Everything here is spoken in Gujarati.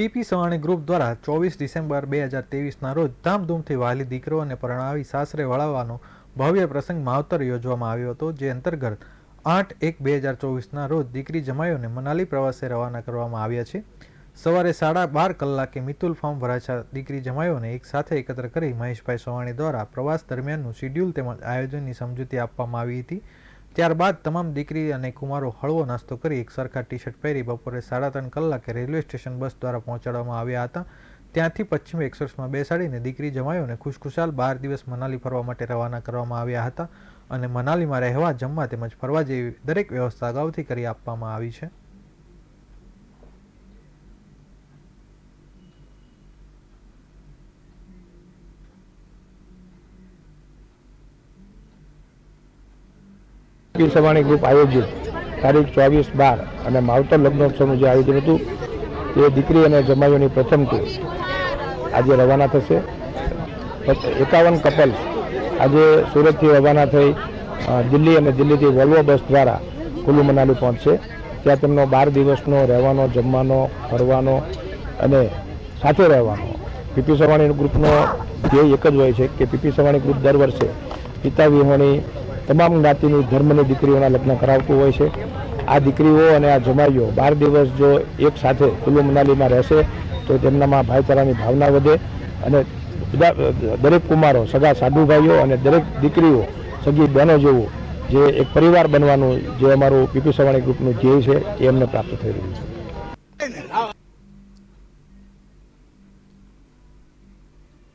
પીપી સવાણી ગ્રુપ દ્વારા ચોવીસ ડિસેમ્બર બે હજાર તેવીસના રોજ ધામધૂમથી વહાલી દીકરીઓને પરણાવી સાસરે વળાવવાનો ભવ્ય પ્રસંગ માવતર યોજવામાં આવ્યો હતો, જે અંતર્ગત આઠ એક બે હજાર ચોવીસના રોજ દીકરી જમાઈઓને મનાલી પ્રવાસે રવાના કરવામાં આવ્યા છે. સવારે સાડા બાર કલાકે મિતુલ ફોર્મ ભરાચા દીકરી જમાઈઓને એક સાથે એકત્ર કરી મહેશભાઈ સવાણી દ્વારા પ્રવાસ દરમિયાનનું શિડ્યુલ તેમજ આયોજનની સમજૂતી આપવામાં આવી હતી. ત્યારબાદ તમામ દીકરી અને કુમારો હળવો નાસ્તો કરી એક સરખા ટી શર્ટ પહેરી બપોરે સાડા ત્રણ કલાકે રેલવે સ્ટેશન બસ દ્વારા પહોંચાડવામાં આવ્યા હતા. ત્યાંથી પશ્ચિમ એક્સપ્રેસમાં બેસાડીને દીકરી જમાયોને ખુશખુશાલ બાર દિવસ મનાલી ફરવા માટે રવાના કરવામાં આવ્યા હતા અને મનાલીમાં રહેવા, જમવા તેમજ ફરવા જેવી દરેક વ્યવસ્થા અગાઉથી કરી આપવામાં આવી છે. પી સવાણી ગ્રુપ આયોજિત તારીખ ચોવીસ બાર અને માવતર લગ્નોત્સવનું જે આયોજન હતું તે દીકરી અને જમાઈઓની પ્રથમ ટૂર. આજે રવાના થશે. એકાવન કપલ્સ આજે સુરતથી રવાના થઈ દિલ્હી અને દિલ્હીથી વોલ્વો બસ દ્વારા કુલ્લુ મનાલી પહોંચશે. ત્યાં તેમનો બાર દિવસનો રહેવાનો, જમવાનો, ફરવાનો અને સાથે રહેવાનો. પીપી સવાણી ગ્રુપનો ધ્યેય એક જ હોય છે કે પીપી સવાણી ગ્રુપ દર વર્ષે પિતા વિહોણી તમામ જ્ઞાતિની ધર્મની દીકરીઓના લગ્ન કરાવતું હોય છે. આ દીકરીઓ અને આ જમાઈઓ બાર દિવસ જો એક સાથે કુલ્લુ મનાલીમાં રહેશે, તો તેમનામાં ભાઈચારાની ભાવના વધે અને બધા, દરેક કુમારો, સગા સાધુ ભાઈઓ અને દરેક દીકરીઓ, સગી બહેનો જેવું જે એક પરિવાર બનવાનું જે અમારું પીપી સવાણી ગ્રુપનું ધ્યેય છે, એ અમને પ્રાપ્ત થઈ રહ્યું છે.